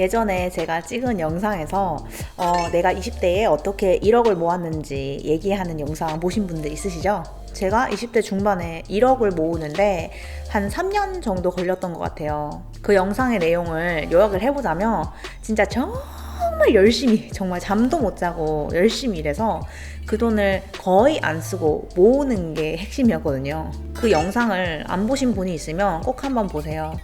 예전에 제가 찍은 영상에서 어, 내가 20대에 어떻게 1억을 모았는지 얘기하는 영상 보신 분들 있으시죠? 제가 20대 중반에 1억을 모으는데 한 3년 정도 걸렸던 것 같아요. 그 영상의 내용을 요약을 해보자면 진짜 정 말 열심히 정말 잠도 못 자고 열심히 일해서 그 돈을 거의 안 쓰고 모으는 게 핵심이었거든요. 그 영상을 안 보신 분이 있으면 꼭 한번 보세요.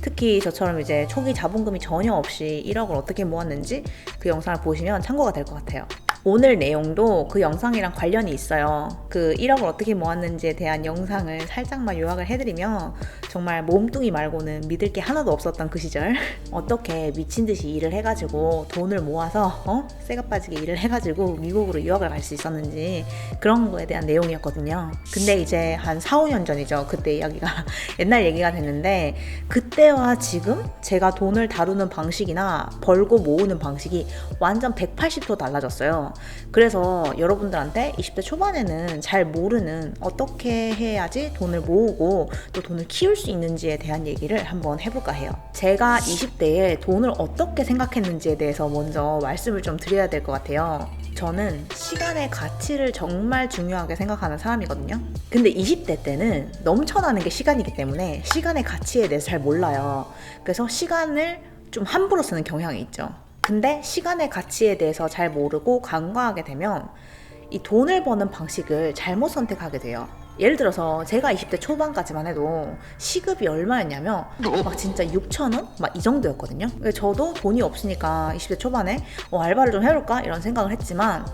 특히 저처럼 이제 초기 자본금이 전혀 없이 1억을 어떻게 모았는지 그 영상을 보시면 참고가 될 것 같아요. 오늘 내용도 그 영상이랑 관련이 있어요. 그 1억을 어떻게 모았는지에 대한 영상을 살짝만 요약을 해드리면 정말 몸뚱이 말고는 믿을 게 하나도 없었던 그 시절 어떻게 미친 듯이 일을 해가지고 돈을 모아서 어? 새가 빠지게 일을 해가지고 미국으로 유학을 갈 수 있었는지 그런 거에 대한 내용이었거든요. 근데 이제 한 4, 5년 전이죠. 그때 이야기가 옛날 얘기가 됐는데 그때와 지금 제가 돈을 다루는 방식이나 벌고 모으는 방식이 완전 180도 달라졌어요. 그래서 여러분들한테 20대 초반에는 잘 모르는 어떻게 해야지 돈을 모으고 또 돈을 키울 수 있는지에 대한 얘기를 한번 해볼까 해요. 제가 20대에 돈을 어떻게 생각했는지에 대해서 먼저 말씀을 좀 드려야 될 것 같아요. 저는 시간의 가치를 정말 중요하게 생각하는 사람이거든요. 근데 20대 때는 넘쳐나는 게 시간이기 때문에 시간의 가치에 대해서 잘 몰라요. 그래서 시간을 좀 함부로 쓰는 경향이 있죠. 근데 시간의 가치에 대해서 잘 모르고 간과하게 되면 이 돈을 버는 방식을 잘못 선택하게 돼요. 예를 들어서 제가 20대 초반까지만 해도 시급이 얼마였냐면 막 진짜 6천 원? 막 이 정도였거든요. 저도 돈이 없으니까 20대 초반에 어, 알바를 좀 해볼까? 이런 생각을 했지만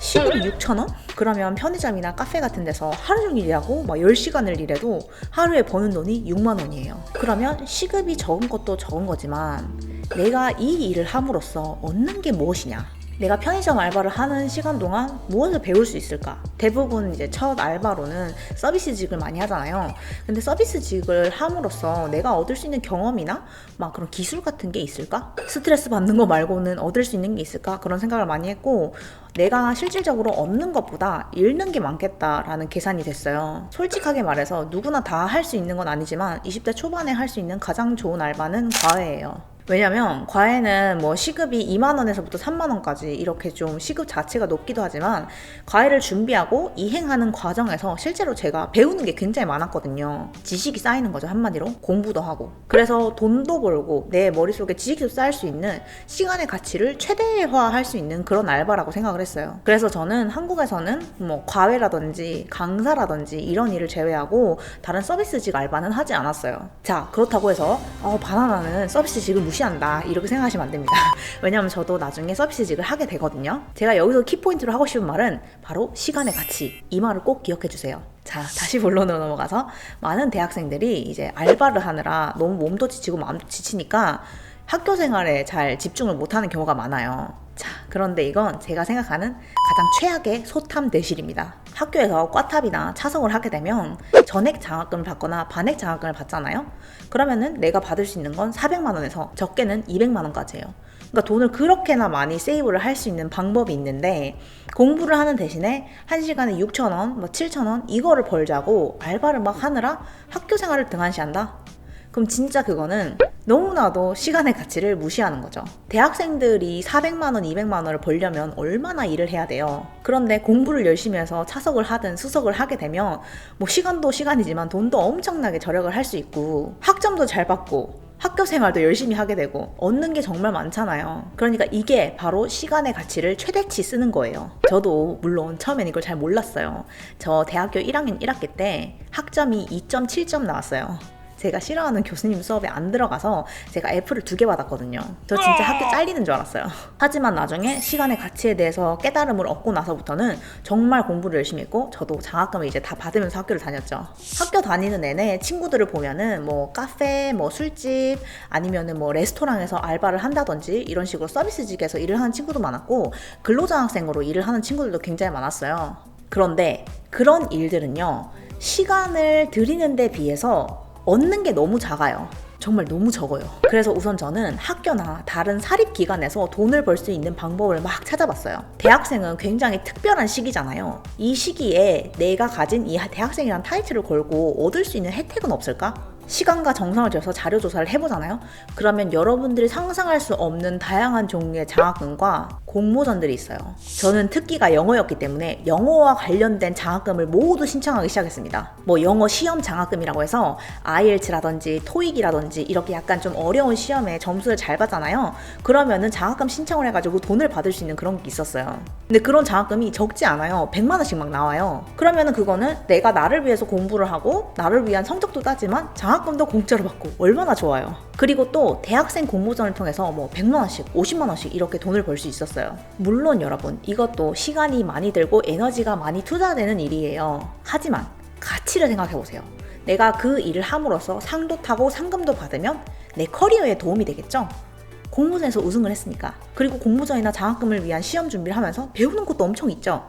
시급이 6천 원? 그러면 편의점이나 카페 같은 데서 하루 종일 일하고 막 10시간을 일해도 하루에 버는 돈이 6만 원이에요. 그러면 시급이 적은 것도 적은 거지만 내가 이 일을 함으로써 얻는 게 무엇이냐? 내가 편의점 알바를 하는 시간 동안 무엇을 배울 수 있을까? 대부분 이제 첫 알바로는 서비스직을 많이 하잖아요. 근데 서비스직을 함으로써 내가 얻을 수 있는 경험이나 막 그런 기술 같은 게 있을까? 스트레스 받는 거 말고는 얻을 수 있는 게 있을까? 그런 생각을 많이 했고 내가 실질적으로 얻는 것보다 잃는 게 많겠다라는 계산이 됐어요. 솔직하게 말해서 누구나 다 할 수 있는 건 아니지만 20대 초반에 할 수 있는 가장 좋은 알바는 과외예요. 왜냐면 과외는 뭐 시급이 2만 원에서부터 3만 원까지 이렇게 좀 시급 자체가 높기도 하지만 과외를 준비하고 이행하는 과정에서 실제로 제가 배우는 게 굉장히 많았거든요. 지식이 쌓이는 거죠 한마디로 공부도 하고. 그래서 돈도 벌고 내 머릿속에 지식도 쌓일 수 있는 시간의 가치를 최대화할 수 있는 그런 알바라고 생각을 했어요. 그래서 저는 한국에서는 뭐 과외라든지 강사라든지 이런 일을 제외하고 다른 서비스직 알바는 하지 않았어요. 자 그렇다고 해서 어, 바나나는 서비스직을 무시한다 이렇게 생각하시면 안 됩니다. 왜냐면 저도 나중에 서비스직을 하게 되거든요. 제가 여기서 키포인트로 하고 싶은 말은 바로 시간의 가치 이 말을 꼭 기억해 주세요. 자, 다시 본론으로 넘어가서 많은 대학생들이 이제 알바를 하느라 너무 몸도 지치고 마음도 지치니까 학교 생활에 잘 집중을 못하는 경우가 많아요. 자, 그런데 이건 제가 생각하는 가장 최악의 소탐 대실입니다. 학교에서 과탑이나 차석을 하게 되면 전액 장학금을 받거나 반액 장학금을 받잖아요. 그러면은 내가 받을 수 있는 건 400만 원에서 적게는 200만 원까지예요. 그러니까 돈을 그렇게나 많이 세이브를 할 수 있는 방법이 있는데 공부를 하는 대신에 한 시간에 6천 원, 뭐 7천 원 이거를 벌자고 알바를 막 하느라 학교 생활을 등한시한다. 그럼 진짜 그거는 너무나도 시간의 가치를 무시하는 거죠. 대학생들이 400만 원, 200만 원을 벌려면 얼마나 일을 해야 돼요. 그런데 공부를 열심히 해서 차석을 하든 수석을 하게 되면 뭐 시간도 시간이지만 돈도 엄청나게 절약을 할 수 있고 학점도 잘 받고 학교 생활도 열심히 하게 되고 얻는 게 정말 많잖아요. 그러니까 이게 바로 시간의 가치를 최대치 쓰는 거예요. 저도 물론 처음엔 이걸 잘 몰랐어요. 저 대학교 1학년 1학기 때 학점이 2.7점 나왔어요. 제가 싫어하는 교수님 수업에 안 들어가서 제가 F를 두 개 받았거든요. 저 진짜 학교 잘리는 줄 알았어요. 하지만 나중에 시간의 가치에 대해서 깨달음을 얻고 나서부터는 정말 공부를 열심히 했고 저도 장학금을 이제 다 받으면서 학교를 다녔죠. 학교 다니는 내내 친구들을 보면은 뭐 카페, 뭐 술집 아니면은 뭐 레스토랑에서 알바를 한다든지 이런 식으로 서비스직에서 일을 하는 친구도 많았고 근로장학생으로 일을 하는 친구들도 굉장히 많았어요. 그런데 그런 일들은요. 시간을 들이는 데 비해서 얻는 게 너무 작아요. 정말 너무 적어요. 그래서 우선 저는 학교나 다른 사립기관에서 돈을 벌 수 있는 방법을 막 찾아봤어요. 대학생은 굉장히 특별한 시기잖아요. 이 시기에 내가 가진 이 대학생이란 타이틀을 걸고 얻을 수 있는 혜택은 없을까? 시간과 정성을 들여서 자료 조사를 해보잖아요. 그러면 여러분들이 상상할 수 없는 다양한 종류의 장학금과 공모전들이 있어요. 저는 특기가 영어였기 때문에 영어와 관련된 장학금을 모두 신청하기 시작했습니다. 뭐 영어 시험 장학금이라고 해서 IELTS라든지 토익이라든지 이렇게 약간 좀 어려운 시험에 점수를 잘 받잖아요. 그러면은 장학금 신청을 해가지고 돈을 받을 수 있는 그런 게 있었어요. 근데 그런 장학금이 적지 않아요. 100만 원씩 막 나와요. 그러면은 그거는 내가 나를 위해서 공부를 하고 나를 위한 성적도 따지만 장학 금도 공짜로 받고 얼마나 좋아요. 그리고 또 대학생 공모전을 통해서 뭐 100만 원씩, 50만 원씩 이렇게 돈을 벌 수 있었어요. 물론 여러분, 이것도 시간이 많이 들고 에너지가 많이 투자되는 일이에요. 하지만 가치를 생각해 보세요. 내가 그 일을 함으로써 상도 타고 상금도 받으면 내 커리어에 도움이 되겠죠? 공모전에서 우승을 했으니까. 그리고 공모전이나 장학금을 위한 시험 준비를 하면서 배우는 것도 엄청 있죠.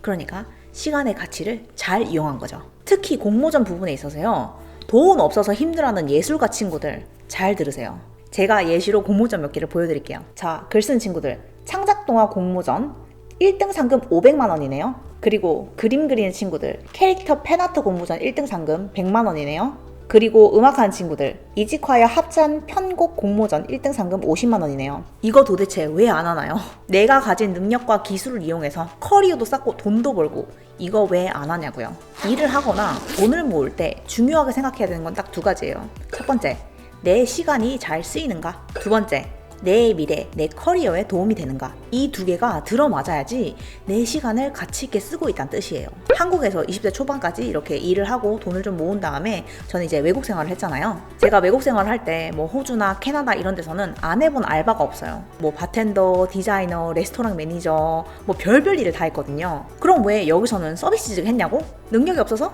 그러니까 시간의 가치를 잘 이용한 거죠. 특히 공모전 부분에 있어서요. 돈 없어서 힘들어하는 예술가 친구들 잘 들으세요. 제가 예시로 공모전 몇 개를 보여드릴게요. 자, 글 쓴 친구들. 창작동화 공모전 1등 상금 500만 원이네요. 그리고 그림 그리는 친구들. 캐릭터 팬아트 공모전 1등 상금 100만 원이네요. 그리고 음악하는 친구들. 이지콰이어 합찬 편곡 공모전 1등 상금 50만 원이네요. 이거 도대체 왜 안 하나요? 내가 가진 능력과 기술을 이용해서 커리어도 쌓고 돈도 벌고 이거 왜 안 하냐고요. 일을 하거나 돈을 모을 때 중요하게 생각해야 되는 건 딱 두 가지예요. 첫 번째, 내 시간이 잘 쓰이는가? 두 번째, 내 미래, 내 커리어에 도움이 되는가? 이 두 개가 들어맞아야지 내 시간을 가치 있게 쓰고 있다는 뜻이에요. 한국에서 20대 초반까지 이렇게 일을 하고 돈을 좀 모은 다음에 저는 이제 외국 생활을 했잖아요. 제가 외국 생활을 할 때 뭐 호주나 캐나다 이런 데서는 안 해본 알바가 없어요. 뭐 바텐더, 디자이너, 레스토랑 매니저, 뭐 별별 일을 다 했거든요. 그럼 왜 여기서는 서비스직 했냐고? 능력이 없어서?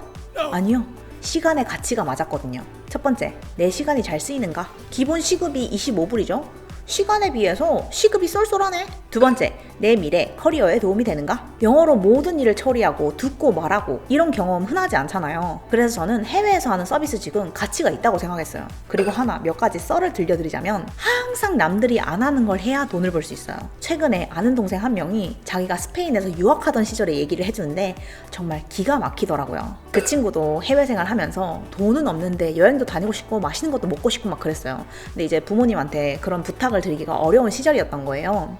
아니요. 시간의 가치가 맞았거든요. 첫 번째, 내 시간이 잘 쓰이는가? 기본 시급이 25불이죠? 시간에 비해서 시급이 쏠쏠하네. 두 번째, 내 미래, 커리어에 도움이 되는가? 영어로 모든 일을 처리하고 듣고 말하고 이런 경험 흔하지 않잖아요. 그래서 저는 해외에서 하는 서비스 직은 가치가 있다고 생각했어요. 그리고 하나 몇 가지 썰을 들려드리자면 항상 남들이 안 하는 걸 해야 돈을 벌 수 있어요. 최근에 아는 동생 한 명이 자기가 스페인에서 유학하던 시절에 얘기를 해주는데 정말 기가 막히더라고요. 그 친구도 해외 생활하면서 돈은 없는데 여행도 다니고 싶고 맛있는 것도 먹고 싶고 막 그랬어요. 근데 이제 부모님한테 그런 부탁을 드리기가 어려운 시절이었던 거예요.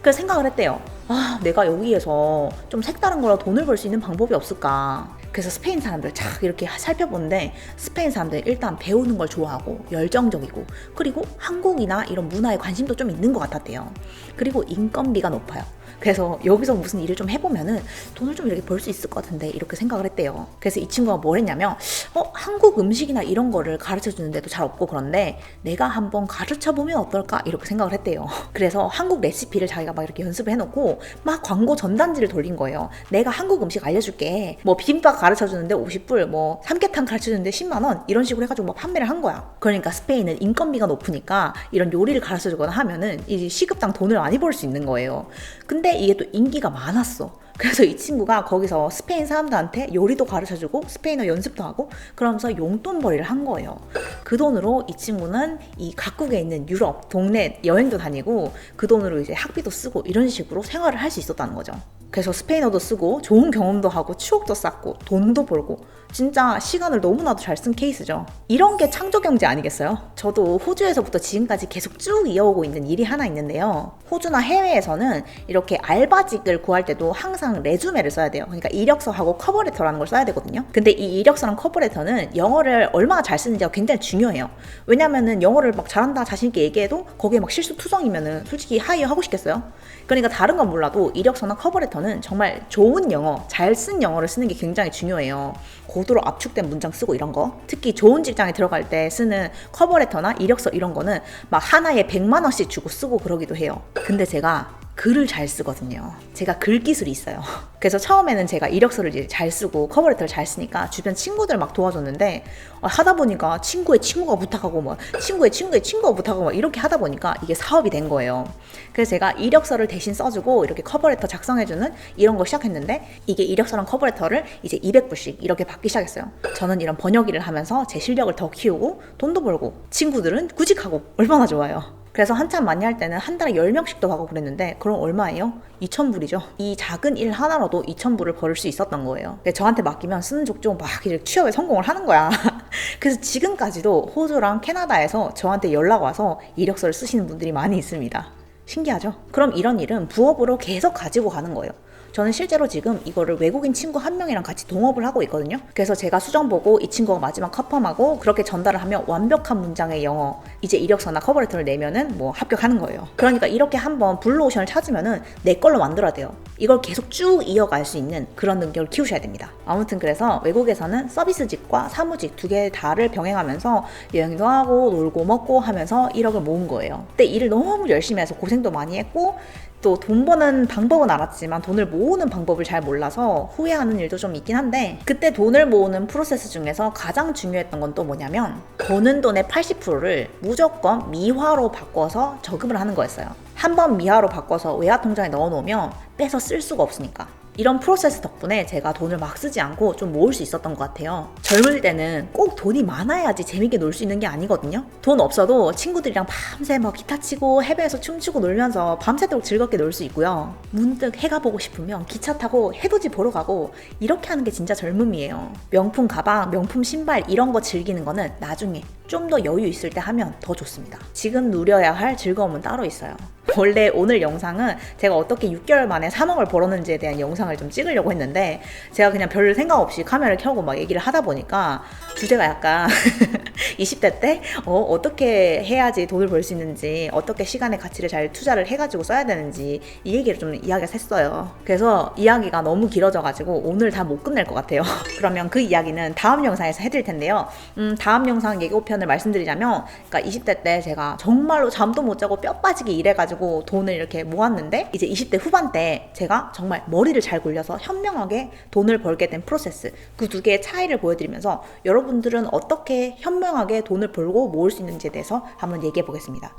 그래서 생각을 했대요. 아, 내가 여기에서 좀 색다른 거라 돈을 벌 수 있는 방법이 없을까. 그래서 스페인 사람들 착 이렇게 살펴보는데 스페인 사람들 일단 배우는 걸 좋아하고 열정적이고 그리고 한국이나 이런 문화에 관심도 좀 있는 것 같았대요. 그리고 인건비가 높아요. 그래서 여기서 무슨 일을 좀 해보면은 돈을 좀 이렇게 벌 수 있을 것 같은데 이렇게 생각을 했대요. 그래서 이 친구가 뭘 했냐면 어 한국 음식이나 이런 거를 가르쳐 주는데도 잘 없고 그런데 내가 한번 가르쳐 보면 어떨까 이렇게 생각을 했대요. 그래서 한국 레시피를 자기가 막 이렇게 연습을 해놓고 막 광고 전단지를 돌린 거예요. 내가 한국 음식 알려줄게. 뭐 비빔밥 가르쳐 주는데 50불, 뭐 삼계탕 가르쳐 주는데 10만 원 이런 식으로 해가지고 막 판매를 한 거야. 그러니까 스페인은 인건비가 높으니까 이런 요리를 가르쳐 주거나 하면은 이 시급당 돈을 많이 벌 수 있는 거예요. 근데 이게 또 인기가 많았어. 그래서 이 친구가 거기서 스페인 사람들한테 요리도 가르쳐 주고 스페인어 연습도 하고 그러면서 용돈벌이를 한 거예요. 그 돈으로 이 친구는 이 각국에 있는 유럽 동네 여행도 다니고 그 돈으로 이제 학비도 쓰고 이런 식으로 생활을 할 수 있었다는 거죠. 그래서 스페인어도 쓰고 좋은 경험도 하고 추억도 쌓고 돈도 벌고 진짜 시간을 너무나도 잘 쓴 케이스죠. 이런 게 창조 경제 아니겠어요? 저도 호주에서부터 지금까지 계속 쭉 이어오고 있는 일이 하나 있는데요. 호주나 해외에서는 이렇게 알바직을 구할 때도 항상 레주메를 써야 돼요. 그러니까 이력서하고 커버레터라는 걸 써야 되거든요. 근데 이 이력서랑 커버레터는 영어를 얼마나 잘 쓰는지가 굉장히 중요해요. 왜냐면은 영어를 막 잘한다 자신있게 얘기해도 거기에 막 실수 투성이면은 솔직히 하이어 하고 싶겠어요? 그러니까 다른 건 몰라도 이력서나 커버레터는 정말 좋은 영어, 잘 쓴 영어를 쓰는 게 굉장히 중요해요. 고 도로 압축된 문장 쓰고 이런 거. 특히 좋은 직장에 들어갈 때 쓰는 커버레터나 이력서 이런 거는 막 하나에 100만 원씩 주고 쓰고 그러기도 해요. 근데 제가 글을 잘 쓰거든요. 제가 글 기술이 있어요. 그래서 처음에는 제가 이력서를 잘 쓰고 커버레터를 잘 쓰니까 주변 친구들 막 도와줬는데 어, 하다 보니까 친구의 친구가 부탁하고 뭐 친구의 친구의 친구가 부탁하고 막 이렇게 하다 보니까 이게 사업이 된 거예요. 그래서 제가 이력서를 대신 써주고 이렇게 커버레터 작성해주는 이런 걸 시작했는데 이게 이력서랑 커버레터를 이제 200불씩 이렇게 받기 시작했어요. 저는 이런 번역 일을 하면서 제 실력을 더 키우고 돈도 벌고 친구들은 구직하고 얼마나 좋아요. 그래서 한참 많이 할 때는 한 달에 10명씩도 하고 그랬는데 그럼 얼마예요? 2,000불이죠. 이 작은 일 하나로도 2,000불을 벌을 수 있었던 거예요. 저한테 맡기면 쓰는 족족 막 이렇게 취업에 성공을 하는 거야. 그래서 지금까지도 호주랑 캐나다에서 저한테 연락 와서 이력서를 쓰시는 분들이 많이 있습니다. 신기하죠? 그럼 이런 일은 부업으로 계속 가지고 가는 거예요. 저는 실제로 지금 이거를 외국인 친구 한 명이랑 같이 동업을 하고 있거든요. 그래서 제가 수정 보고 이 친구가 마지막 컨펌하고 그렇게 전달을 하면 완벽한 문장의 영어 이제 이력서나 커버레터를 내면은 뭐 합격하는 거예요. 그러니까 이렇게 한번 블루오션을 찾으면은 내 걸로 만들어야 돼요. 이걸 계속 쭉 이어갈 수 있는 그런 능력을 키우셔야 됩니다. 아무튼 그래서 외국에서는 서비스직과 사무직 두 개 다를 병행하면서 여행도 하고 놀고 먹고 하면서 1억을 모은 거예요. 근데 일을 너무 열심히 해서 고생도 많이 했고 또 돈 버는 방법은 알았지만 돈을 모으는 방법을 잘 몰라서 후회하는 일도 좀 있긴 한데 그때 돈을 모으는 프로세스 중에서 가장 중요했던 건 또 뭐냐면 버는 돈의 80%를 무조건 미화로 바꿔서 저금을 하는 거였어요. 한 번 미화로 바꿔서 외화 통장에 넣어 놓으면 빼서 쓸 수가 없으니까. 이런 프로세스 덕분에 제가 돈을 막 쓰지 않고 좀 모을 수 있었던 것 같아요. 젊을 때는 꼭 돈이 많아야지 재밌게 놀 수 있는 게 아니거든요. 돈 없어도 친구들이랑 밤새 막 기타 치고 해변에서 춤추고 놀면서 밤새도록 즐겁게 놀 수 있고요. 문득 해가 보고 싶으면 기차 타고 해돋이 보러 가고 이렇게 하는 게 진짜 젊음이에요. 명품 가방, 명품 신발 이런 거 즐기는 거는 나중에 좀 더 여유 있을 때 하면 더 좋습니다. 지금 누려야 할 즐거움은 따로 있어요. 원래 오늘 영상은 제가 어떻게 6개월 만에 3억을 벌었는지에 대한 영상을 좀 찍으려고 했는데 제가 그냥 별 생각 없이 카메라를 켜고 막 얘기를 하다 보니까 주제가 약간 20대 때 어, 어떻게 해야지 돈을 벌 수 있는지 어떻게 시간의 가치를 잘 투자를 해가지고 써야 되는지 이 얘기를 좀 이야기가 샜어요. 그래서 이야기가 너무 길어져가지고 오늘 다 못 끝낼 것 같아요. 그러면 그 이야기는 다음 영상에서 해드릴 텐데요. 음, 다음 영상 예고편을 말씀드리자면 그러니까 20대 때 제가 정말로 잠도 못 자고 뼈 빠지게 일해가지고 돈을 이렇게 모았는데 이제 20대 후반 때 제가 정말 머리를 잘 굴려서 현명하게 돈을 벌게 된 프로세스 그 두 개의 차이를 보여드리면서 여러분들은 어떻게 현명 하게 돈을 벌고 모을 수 있는지에 대해서 한번 얘기해 보겠습니다.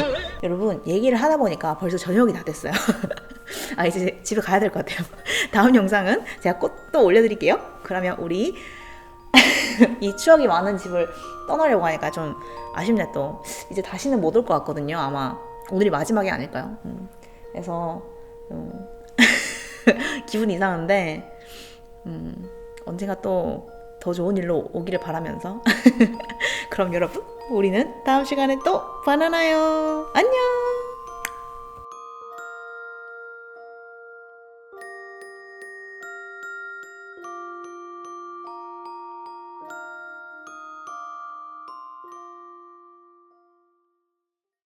여러분 얘기를 하다 보니까 벌써 저녁이 다 됐어요. 아 이제 집에 가야 될 것 같아요. 다음 영상은 제가 꼭 또 올려드릴게요. 그러면 우리 이 추억이 많은 집을 떠나려고 하니까 좀 아쉽네 또 이제 다시는 못 올 것 같거든요 아마 오늘이 마지막이 아닐까요 음. 그래서 좀 기분이 이상한데 음, 언젠가 또 더 좋은 일로 오기를 바라면서 그럼 여러분 우리는 다음 시간에 또 만나요? 안녕